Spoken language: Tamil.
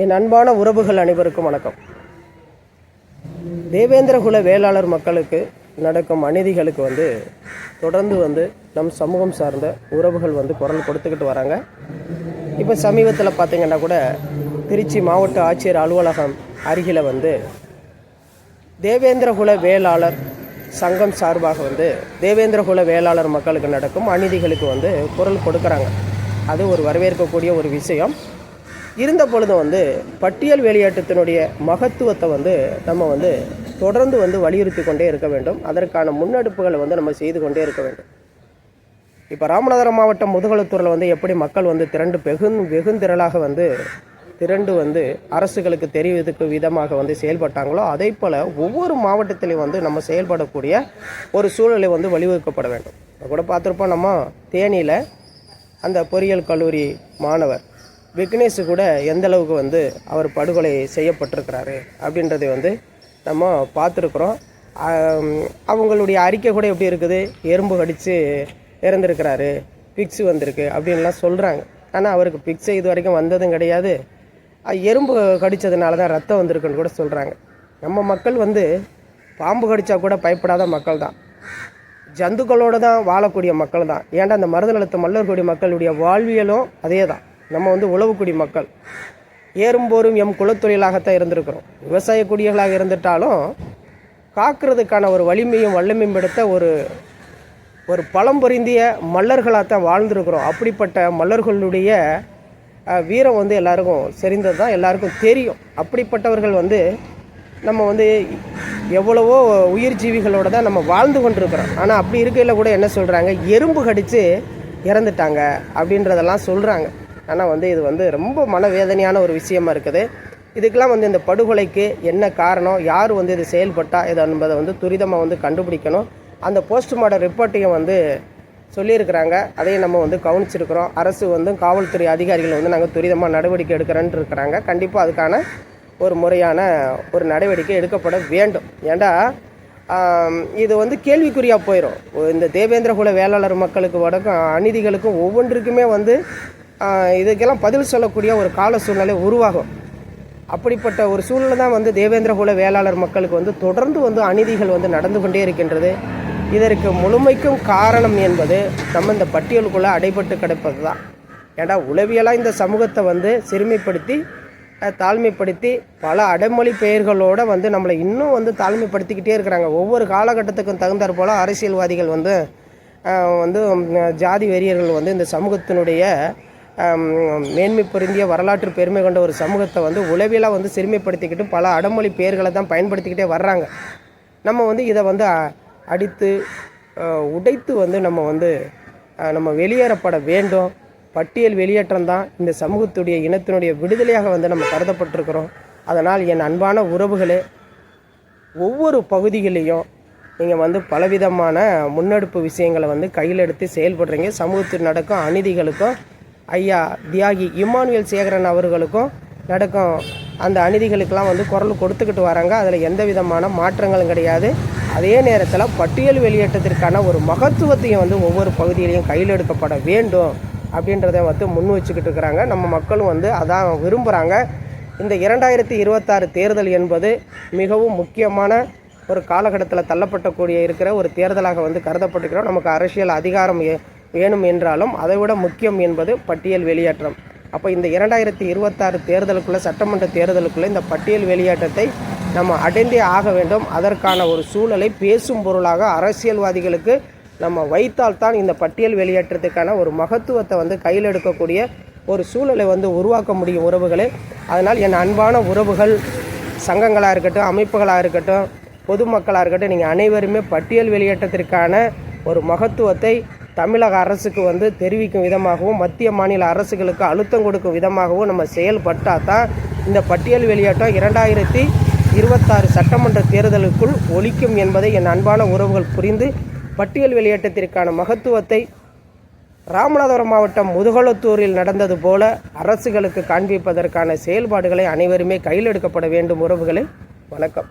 என் அன்பான உறவுகள் அனைவருக்கும் வணக்கம். தேவேந்திரகுல வேளாளர் மக்களுக்கு நடக்கும் அநீதிகளுக்கு வந்து தொடர்ந்து வந்து நம் சமூகம் சார்ந்த உறவுகள் வந்து குரல் கொடுத்துக்கிட்டு வராங்க. இப்போ சமீபத்தில் பார்த்தீங்கன்னா கூட திருச்சி மாவட்ட ஆட்சியர் அலுவலகம் அருகில் வந்து தேவேந்திரகுல வேளாளர் சங்கம் சார்பாக வந்து தேவேந்திரகுல வேளாளர் மக்களுக்கு நடக்கும் அநீதிகளுக்கு வந்து குரல் கொடுக்குறாங்க. அது ஒரு வரவேற்கக்கூடிய ஒரு விஷயம். இருந்த பொழுது வந்து பட்டியல் வெளியேற்றத்தினுடைய மகத்துவத்தை வந்து நம்ம வந்து தொடர்ந்து வந்து வலியுறுத்தி கொண்டே இருக்க வேண்டும். அதற்கான முன்னெடுப்புகளை வந்து நம்ம செய்து கொண்டே இருக்க வேண்டும். இப்போ ராமநாதபுரம் மாவட்டம் முதுகலத்தூரில் வந்து எப்படி மக்கள் வந்து திரண்டு வெகுந் வெகுந்திரளாக வந்து திரண்டு வந்து அரசுகளுக்கு தெரிவதற்கு விதமாக வந்து செயல்பட்டாங்களோ அதே போல் ஒவ்வொரு மாவட்டத்திலையும் வந்து நம்ம செயல்படக்கூடிய ஒரு சூழலை வந்து வழிவகுக்கப்பட வேண்டும். இப்போ கூட பார்த்துருப்போம் நம்ம தேனியில் அந்த பொறியியல் கல்லூரி மாணவர் விக்னேஷு கூட எந்த அளவுக்கு வந்து அவர் படுகொலை செய்யப்பட்டிருக்கிறாரு அப்படின்றதை வந்து நம்ம பார்த்துருக்குறோம். அவங்களுடைய அறிக்கை கூட எப்படி இருக்குது? எறும்பு கடித்து இறந்துருக்கிறாரு. பிக்ஸு வந்திருக்கு அப்படின்லாம் சொல்கிறாங்க ஆனால் அவருக்கு பிக்ஸு இது வரைக்கும் வந்ததும் கிடையாது. எறும்பு கடித்ததுனால தான் ரத்தம் வந்திருக்குன்னு கூட சொல்கிறாங்க நம்ம மக்கள் வந்து பாம்பு கடித்தா கூட பயப்படாத மக்கள் தான். ஜந்துக்களோடு தான் வாழக்கூடிய மக்கள் தான். ஏன்டா அந்த மருது நிலத்து மல்லர்குடி மக்களுடைய வாழ்வியலும் அதே தான். நம்ம வந்து உழவுக்குடி மக்கள். ஏறும்போரும் எம் குலத்தொழிலாகத்தான் இருந்திருக்கிறோம். விவசாய குடிகளாக இருந்துட்டாலும் காக்கிறதுக்கான ஒரு வலிமையும் வல்லமையும் எடுத்த ஒரு ஒரு பழம் பொருந்திய மல்லர்களாக தான் வாழ்ந்திருக்கிறோம். அப்படிப்பட்ட மல்லர்களுடைய வீரம் வந்து எல்லாருக்கும் செறிந்தது தான் எல்லாருக்கும் தெரியும். அப்படிப்பட்டவர்கள் வந்து நம்ம வந்து எவ்வளவோ உயிர் ஜீவிகளோட தான் நம்ம வாழ்ந்து கொண்டிருக்கிறோம். ஆனால் அப்படி இருக்கையில் கூட என்ன சொல்கிறாங்க எறும்பு கடித்து இறந்துட்டாங்க அப்படின்றதெல்லாம் சொல்கிறாங்க ஆனால் வந்து இது வந்து ரொம்ப மனவேதனையான ஒரு விஷயமா இருக்குது. இதுக்கெல்லாம் வந்து இந்த படுகொலைக்கு என்ன காரணம்? யார் வந்து இது செயல்பட்டா? இது என்பதை வந்து துரிதமாக வந்து கண்டுபிடிக்கணும். அந்த போஸ்ட்மார்ட்டம் ரிப்போர்ட்டையும் வந்து சொல்லியிருக்கிறாங்க. அதையும் நம்ம வந்து கவனிச்சிருக்கிறோம். அரசு வந்து காவல்துறை அதிகாரிகள் வந்து நாங்கள் துரிதமாக நடவடிக்கை எடுக்கிறேன்ட்டு இருக்கிறாங்க. கண்டிப்பாக அதுக்கான ஒரு முறையான ஒரு நடவடிக்கை எடுக்கப்பட வேண்டும். ஏண்டா இது வந்து கேள்விக்குறியாக போயிடும் இந்த தேவேந்திரகுல வேளாளர் மக்களுக்கு வடக்கும் அநீதிகளுக்கும் ஒவ்வொன்றுக்குமே வந்து இதுக்கெல்லாம் பதில் சொல்லக்கூடிய ஒரு கால சூழ்நிலை உருவாகும். அப்படிப்பட்ட ஒரு சூழ்நிலை தான் வந்து தேவேந்திரகுல வேளாளர் மக்களுக்கு வந்து தொடர்ந்து வந்து அநீதிகள் வந்து நடந்து கொண்டே இருக்கின்றது. இதற்கு முழுமைக்கும் காரணம் என்பது நம்ம இந்த பட்டியலுக்குள்ளே அடைபட்டு கிடப்பது தான். ஏன்டா உளவியலாக இந்த சமூகத்தை வந்து சிறுமைப்படுத்தி தாழ்மைப்படுத்தி பல அடைமொழி பெயர்களோட வந்து நம்மளை இன்னும் வந்து தாழ்மைப்படுத்திக்கிட்டே இருக்கிறாங்க. ஒவ்வொரு காலகட்டத்துக்கும் தகுந்தாற் போல் அரசியல்வாதிகள் வந்து வந்து ஜாதி வெறியர்கள் வந்து இந்த சமூகத்தினுடைய மேன்மை பொருந்திய வரலாற்று பெருமை கொண்ட ஒரு சமூகத்தை வந்து உளவியலாக வந்து சிறுமைப்படுத்திக்கிட்டு பல அடமொழி பெயர்களை தான் பயன்படுத்திக்கிட்டே வர்றாங்க. நம்ம வந்து இதை வந்து அடித்து உடைத்து வந்து நம்ம வந்து நம்ம வெளியேறப்பட வேண்டும். பட்டியல் வெளியேற்றம் தான் இந்த சமூகத்துடைய இனத்தினுடைய விடுதலையாக வந்து நம்ம கருதப்பட்டிருக்கிறோம். அதனால் என் அன்பான உறவுகளே ஒவ்வொரு பகுதிகளையும் நீங்கள் வந்து பலவிதமான முன்னெடுப்பு விஷயங்களை வந்து கையில் எடுத்து செயல்படுறீங்க. சமூகத்தில் நடக்கும் அநீதிகளுக்கும் ஐயா தியாகி இம்மானுவேல் சேகரன் அவர்களுக்கும் நடக்கும் அந்த அநீதிகளுக்கெல்லாம் வந்து குரல் கொடுத்துக்கிட்டு வராங்க. அதில் எந்த விதமான மாற்றங்களும் கிடையாது. அதே நேரத்தில் பட்டியல் வெளியேற்றத்திற்கான ஒரு மகத்துவத்தையும் வந்து ஒவ்வொரு பகுதியிலையும் கையில் எடுக்கப்பட வேண்டும் அப்படின்றத வந்து முன் வச்சுக்கிட்டு இருக்கிறாங்க. நம்ம மக்களும் வந்து அதான் விரும்புகிறாங்க இந்த இரண்டாயிரத்தி இருபத்தாறு தேர்தல் என்பது மிகவும் முக்கியமான ஒரு காலகட்டத்தில் தள்ளப்பட்டக்கூடிய இருக்கிற ஒரு தேர்தலாக வந்து கருதப்பட்டுக்கிறோம் நமக்கு அரசியல் அதிகாரம் வேணும் என்றாலும் அதை விட முக்கியம் என்பது பட்டியல் வெளியேற்றம். அப்போ இந்த இரண்டாயிரத்தி இருபத்தாறு தேர்தலுக்குள்ளே சட்டமன்ற தேர்தலுக்குள்ளே இந்த பட்டியல் வெளியேற்றத்தை நம்ம அடைந்தே ஆக வேண்டும். அதற்கான ஒரு சூழலை பேசும் பொருளாக அரசியல்வாதிகளுக்கு நம்ம வைத்தால்தான் இந்த பட்டியல் வெளியேற்றத்துக்கான ஒரு மகத்துவத்தை வந்து கையில் எடுக்கக்கூடிய ஒரு சூழலை வந்து உருவாக்க முடியும் உறவுகளே. அதனால் என் அன்பான உறவுகள் சங்கங்களாக இருக்கட்டும் அமைப்புகளாக இருக்கட்டும் பொதுமக்களாக இருக்கட்டும் நீங்கள் அனைவருமே பட்டியல் வெளியேற்றத்திற்கான ஒரு மகத்துவத்தை தமிழக அரசுக்கு வந்து தெரிவிக்கும் விதமாகவும் மத்திய மாநில அரசுகளுக்கு அழுத்தம் கொடுக்கும் விதமாகவும் நம்ம செயல்பட்டால் தான் இந்த பட்டியல் வெளியேற்றம் இரண்டாயிரத்தி இருபத்தாறு சட்டமன்ற தேர்தலுக்குள் ஒழிக்கும் என்பதை என் அன்பான உறவுகள் புரிந்து பட்டியல் வெளியேற்றத்திற்கான மகத்துவத்தை ராமநாதபுரம் மாவட்டம் முதுகுளத்தூரில் நடந்தது போல அரசுகளுக்கு காண்பிப்பதற்கான செயல்பாடுகளை அனைவருமே கையில் எடுக்கப்பட வேண்டும். உறவுகளை வணக்கம்.